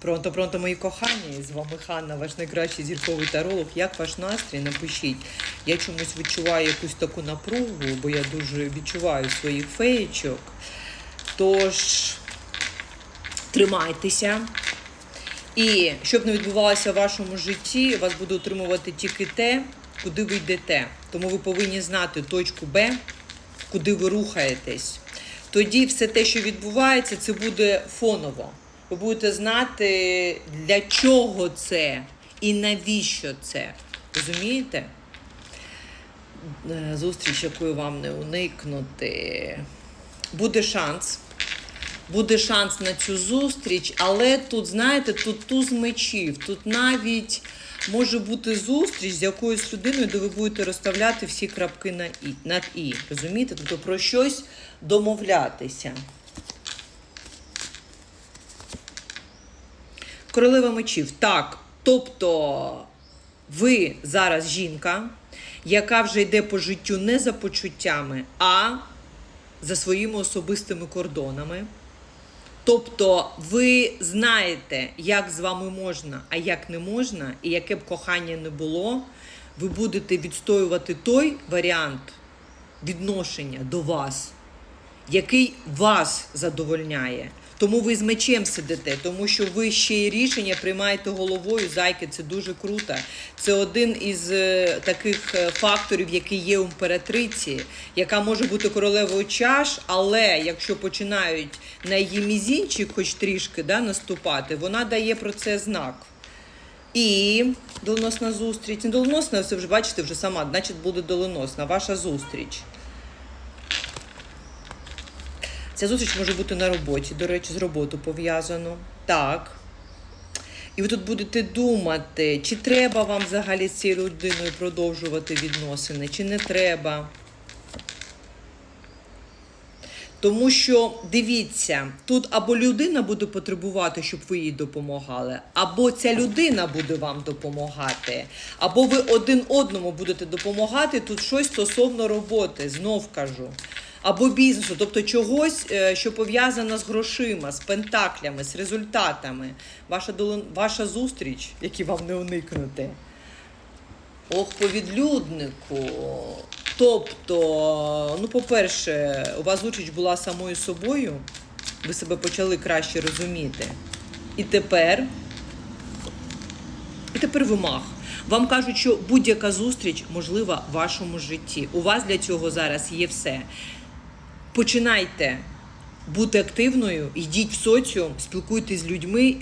Пронто, пронто, мої кохані, з вами Ханна, ваш найкращий зірковий таролог. Як ваш настрій? Напишіть. Я чомусь відчуваю якусь таку напругу, бо я дуже відчуваю своїх феєчок. Тож тримайтеся. І щоб не відбувалося в вашому житті, вас буде утримувати тільки те, куди ви йдете. Тому ви повинні знати точку Б, куди ви рухаєтесь. Тоді все те, що відбувається, це буде фоново. Ви будете знати, для чого це і навіщо це. Розумієте? Е, Зустріч, якої вам не уникнути. Буде шанс. Буде шанс на цю зустріч, але тут, знаєте, тут туз мечів. Тут навіть може бути зустріч з якоюсь людиною, де ви будете розставляти всі крапки на і, над і. Розумієте? Тобто про щось домовлятися. Королева мечів. Так. Тобто ви зараз жінка, яка вже йде по життю не за почуттями, а за своїми особистими кордонами. Тобто ви знаєте, як з вами можна, а як не можна, і яке б кохання не було, ви будете відстоювати той варіант відношення до вас, який вас задовольняє. Тому ви з мечем сидите, тому що ви ще й рішення приймаєте головою. Зайки, це дуже круто. Це один із е, таких е, факторів, який є у імператриці, яка може бути королевою чаш, але якщо починають на її мізінчик, хоч трішки да, наступати, вона дає про це знак. І доленосна зустріч. Не доленосна, це вже бачите, вже сама, значить буде доленосна. Ваша зустріч. Ця зустріч може бути на роботі, до речі, з роботою пов'язано. Так. І ви тут будете думати, чи треба вам взагалі з цією людиною продовжувати відносини, чи не треба. Тому що дивіться, тут або людина буде потребувати, щоб ви їй допомагали, або ця людина буде вам допомагати, або ви один одному будете допомагати тут щось стосовно роботи, знов кажу. Або бізнесу, тобто чогось, е, що пов'язано з грошима, з пентаклями, з результатами. Ваша ваша зустріч, які вам не уникнути. Ох, по відлюднику. Тобто, ну, по-перше, у вас зустріч була самою собою, ви себе почали краще розуміти. І тепер, і тепер вимаг. Вам кажуть, що будь-яка зустріч можлива в вашому житті. У вас для цього зараз є все. Починайте бути активною, йдіть в соціум, спілкуйтесь з людьми.